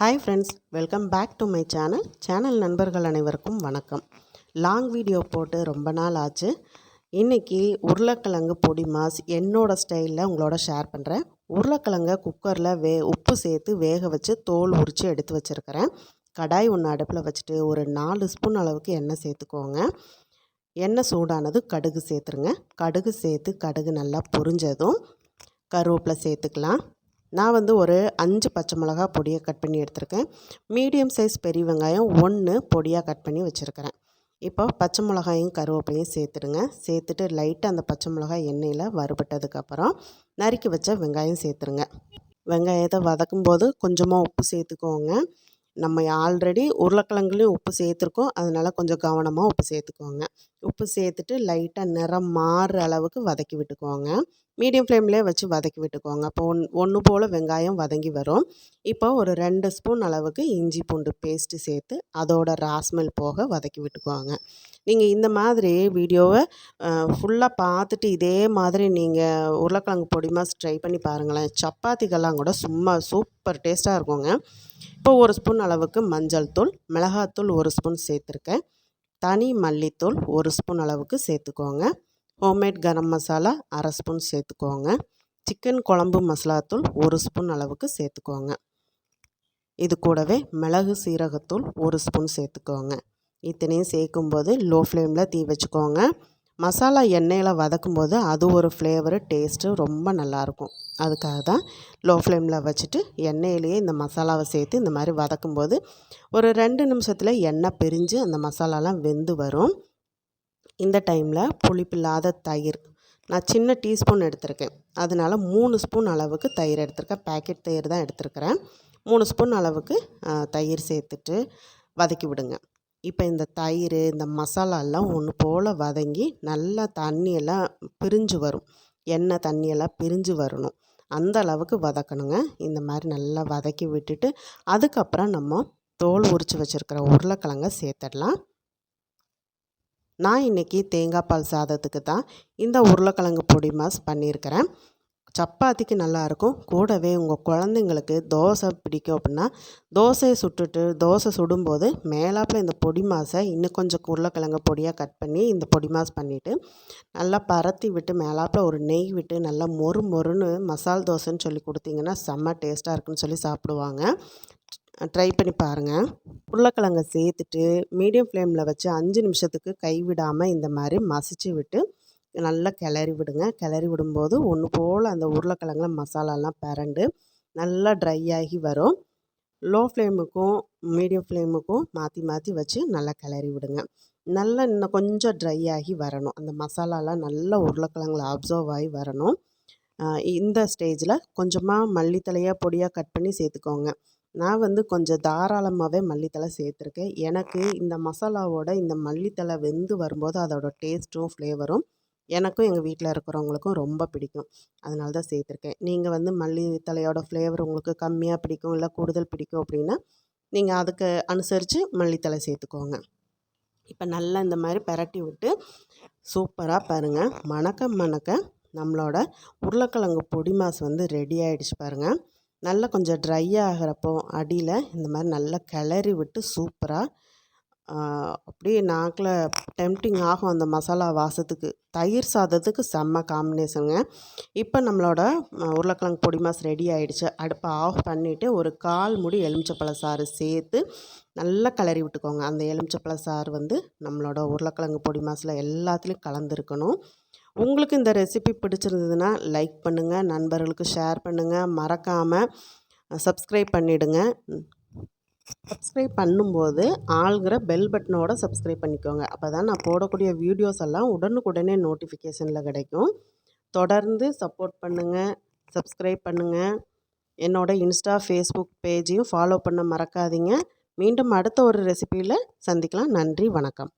Hi friends welcome back to my channel channel நண்பர்கள் அனைவருக்கும் வணக்கம். லாங் வீடியோ போட்டு ரொம்ப நாள் ஆச்சு. இன்றைக்கி உருளைக்கிழங்கு பொடி மாஸ் என்னோடய ஸ்டைலில் உங்களோட ஷேர் பண்ணுறேன் உருளைக்கிழங்கை குக்கரில் வே உப்பு சேர்த்து வேக வச்சு தோல் உரித்து எடுத்து வச்சுருக்கிறேன். கடாய் ஒன்று அடுப்பில் வச்சுட்டு ஒரு நாலு ஸ்பூன் அளவுக்கு எண்ணெய் சேர்த்துக்கோங்க. எண்ணெய் சூடானது கடுகு சேர்த்துருங்க. கடுகு சேர்த்து கடுகு நல்லா பொரிஞ்சதும் கருவேப்பிலை சேர்த்துக்கலாம். நான் வந்து ஒரு அஞ்சு பச்சை மிளகா பொடியை கட் பண்ணி எடுத்திருக்கேன். மீடியம் சைஸ் பெரிய வெங்காயம் ஒன்று பொடியாக கட் பண்ணி வச்சுருக்கிறேன். இப்போ பச்சை மிளகாயும் கருவேப்பிலையும் சேர்த்துடுங்க. சேர்த்துட்டு லைட்டாக அந்த பச்சை மிளகாய் எண்ணெயில் வறுபட்டதுக்கப்புறம் நறுக்கி வச்ச வெங்காயம் சேர்த்துருங்க. வெங்காயத்தை வதக்கும் போது கொஞ்சமாக உப்பு சேர்த்துக்கோங்க. நம்ம ஆல்ரெடி உருளைக்கிழங்குலையும் உப்பு சேர்த்துருக்கோம். அதனால் கொஞ்சம் கவனமாக உப்பு சேர்த்துக்கோங்க. உப்பு சேர்த்துட்டு லைட்டாக நிறம் மாறுற அளவுக்கு வதக்கி விட்டுக்கோங்க. மீடியம் ஃப்ளேம்லேயே வச்சு வதக்கி விட்டுக்கோங்க. அப்போ ஒன் ஒன்று போல் வெங்காயம் வதங்கி வரும். இப்போ ஒரு ரெண்டு ஸ்பூன் அளவுக்கு இஞ்சி பூண்டு பேஸ்ட்டு சேர்த்து அதோட ராஸ்மெல் போக வதக்கி விட்டுக்கோங்க. நீங்கள் இந்த மாதிரி வீடியோவை ஃபுல்லாக பார்த்துட்டு இதே மாதிரி நீங்கள் உருளைக்கிழங்கு பொடி ட்ரை பண்ணி பாருங்களேன். சப்பாத்திக்கெல்லாம் கூட சும்மா சூப்பர் டேஸ்ட்டாக இருக்குங்க. இப்போ ஒரு ஸ்பூன் அளவுக்கு மஞ்சள் தூள் மிளகாத்தூள் ஒரு ஸ்பூன் சேர்த்துருக்கேன். தனி மல்லித்தூள் ஒரு ஸ்பூன் அளவுக்கு சேர்த்துக்கோங்க. ஹோம்மேட் கரம் மசாலா அரை ஸ்பூன் சேர்த்துக்கோங்க. சிக்கன் குழம்பு மசாலாத்தூள் ஒரு ஸ்பூன் அளவுக்கு சேர்த்துக்கோங்க. இது கூடவே மிளகு சீரகத்தூள் ஒரு ஸ்பூன் சேர்த்துக்கோங்க. இத்தனையும் சேர்க்கும்போது லோ ஃப்ளேமில் தீ வச்சுக்கோங்க. மசாலா எண்ணெயில் வதக்கும்போது அது ஒரு ஃப்ளேவரு டேஸ்ட்டு ரொம்ப நல்லாயிருக்கும். அதுக்காக தான் லோ ஃப்ளேமில் வச்சுட்டு எண்ணெயிலேயே இந்த மசாலாவை சேர்த்து இந்த மாதிரி வதக்கும்போது ஒரு ரெண்டு நிமிஷத்தில் எண்ணெய் பிரிஞ்சு அந்த மசாலாலாம் வெந்து வரும். இந்த டைமில் புளிப்பில்லாத தயிர். நான் சின்ன டீஸ்பூன் எடுத்திருக்கேன். அதனால் மூணு ஸ்பூன் அளவுக்கு தயிர் எடுத்திருக்கேன். பேக்கெட் தயிர் தான் எடுத்திருக்கிறேன். மூணு ஸ்பூன் அளவுக்கு தயிர் சேர்த்துட்டு வதக்கி விடுங்க. இப்போ இந்த தயிர் இந்த மசாலாலாம் ஒன்று போல் வதங்கி நல்லா தண்ணியெல்லாம் பிரிஞ்சு வரும். எண்ணெய் தண்ணியெல்லாம் பிரிஞ்சு வரணும். அந்த அளவுக்கு வதக்கணுங்க. இந்த மாதிரி நல்லா வதக்கி விட்டுட்டு அதுக்கப்புறம் நம்ம தோல் உரித்து வச்சுருக்கிற உருளைக்கிழங்க சேர்த்துடலாம். நான் இன்றைக்கி தேங்காய் பால் சாதத்துக்கு தான் இந்த உருளைக்கிழங்கு பொடி மாஸ் பண்ணியிருக்கிறேன். சப்பாத்திக்கு நல்லாயிருக்கும். கூடவே உங்கள் குழந்தைங்களுக்கு தோசை பிடிக்கும் அப்படின்னா தோசையை சுட்டுட்டு தோசை சுடும்போது மேலாப்பில் இந்த பொடி மாசை இன்னும் கொஞ்சம் உருளைக்கிழங்கு பொடியாக கட் பண்ணி இந்த பொடி மாஸ் பண்ணிவிட்டு நல்லா பரத்தி விட்டு மேலாப்பில் ஒரு நெய் விட்டு நல்லா மொறு மொறுன்னு மசால் தோசைன்னு சொல்லி கொடுத்தீங்கன்னா செம்ம டேஸ்ட்டாக இருக்குன்னு சொல்லி சாப்பிடுவாங்க. ட்ரை பண்ணி பாருங்கள் உருளைக்கிழங்கை சேர்த்துட்டு மீடியம் ஃப்ளேமில் வச்சு அஞ்சு நிமிஷத்துக்கு கைவிடாமல் இந்த மாதிரி மசிச்சு விட்டு நல்லா கிளறி விடுங்க. கிளறி விடும்போது ஒன்று போல் அந்த உருளைக்கிழங்குல மசாலாலாம் பரண்டு நல்லா ட்ரை ஆகி வரும். லோ ஃப்ளேமுக்கும் மீடியம் ஃப்ளேமுக்கும் மாற்றி மாற்றி வச்சு நல்லா கிளறி விடுங்க. நல்லா இன்னும் கொஞ்சம் ட்ரை ஆகி வரணும். அந்த மசாலாலாம் நல்லா உருளைக்கிழங்குல அப்சர்வ் ஆகி வரணும். இந்த ஸ்டேஜில் கொஞ்சமாக மல்லித்தலையாக பொடியாக கட் பண்ணி சேர்த்துக்கோங்க. நான் வந்து கொஞ்சம் தாராளமாகவே மல்லித்தலை சேர்த்துருக்கேன். எனக்கு இந்த மசாலாவோட இந்த மல்லித்தலை வெந்து வரும்போது அதோடய டேஸ்ட்டும் ஃப்ளேவரும் எனக்கும் எங்கள் வீட்டில் இருக்கிறவங்களுக்கும் ரொம்ப பிடிக்கும். அதனால தான் சேர்த்துருக்கேன். நீங்கள் வந்து மல்லி தலையோட ஃப்ளேவர் உங்களுக்கு கம்மியாக பிடிக்கும் இல்லை கூடுதல் பிடிக்கும் அப்படின்னா நீங்கள் அதுக்கு அனுசரித்து மல்லித்தலை சேர்த்துக்கோங்க. இப்போ நல்லா இந்த மாதிரி பரட்டி விட்டு சூப்பராக பாருங்கள் மணக்க மணக்க நம்மளோட உருளைக்கிழங்கு பொடி மாஸ் வந்து ரெடி ஆகிடுச்சு பாருங்கள் நல்லா கொஞ்சம் ட்ரை ஆகிறப்போ அடியில் இந்த மாதிரி நல்லா கிளறி விட்டு சூப்பராக அப்படியே நாக்கில் டெம்டிங் ஆகும் அந்த மசாலா வாசத்துக்கு. தயிர் சாதத்துக்கு செம்ம காம்பினேஷனுங்க இப்போ நம்மளோட உருளைக்கிழங்கு பொடி மாஸ் ரெடி ஆகிடுச்சு அடுப்பை ஆஃப் பண்ணிவிட்டு ஒரு கால் முடி எலுமிச்சப்பழ சாறு சேர்த்து நல்லா கிளறி விட்டுக்கோங்க. அந்த எலுமிச்சப்பழ சாறு வந்து நம்மளோட உருளைக்கிழங்கு பொடி மாஸில் எல்லாத்துலேயும் கலந்துருக்கணும். உங்களுக்கு இந்த ரெசிபி பிடிச்சிருந்ததுன்னா லைக் பண்ணுங்கள் நண்பர்களுக்கு ஷேர் பண்ணுங்கள் மறக்காமல் சப்ஸ்கிரைப் பண்ணிவிடுங்க சப்ஸ்கிரைப் பண்ணும்போது ஆளுங்கிற பெல் பட்டனோட சப்ஸ்கிரைப் பண்ணிக்கோங்க. அப்போ தான் நான் போடக்கூடிய வீடியோஸ் எல்லாம் உடனுக்குடனே நோட்டிஃபிகேஷனில் கிடைக்கும். தொடர்ந்து சப்போர்ட் பண்ணுங்கள் சப்ஸ்கிரைப் பண்ணுங்கள் என்னோடய இன்ஸ்டா ஃபேஸ்புக் பேஜையும் ஃபாலோ பண்ண மறக்காதீங்க. மீண்டும் அடுத்த ஒரு ரெசிப்பியில் சந்திக்கலாம். நன்றி வணக்கம்.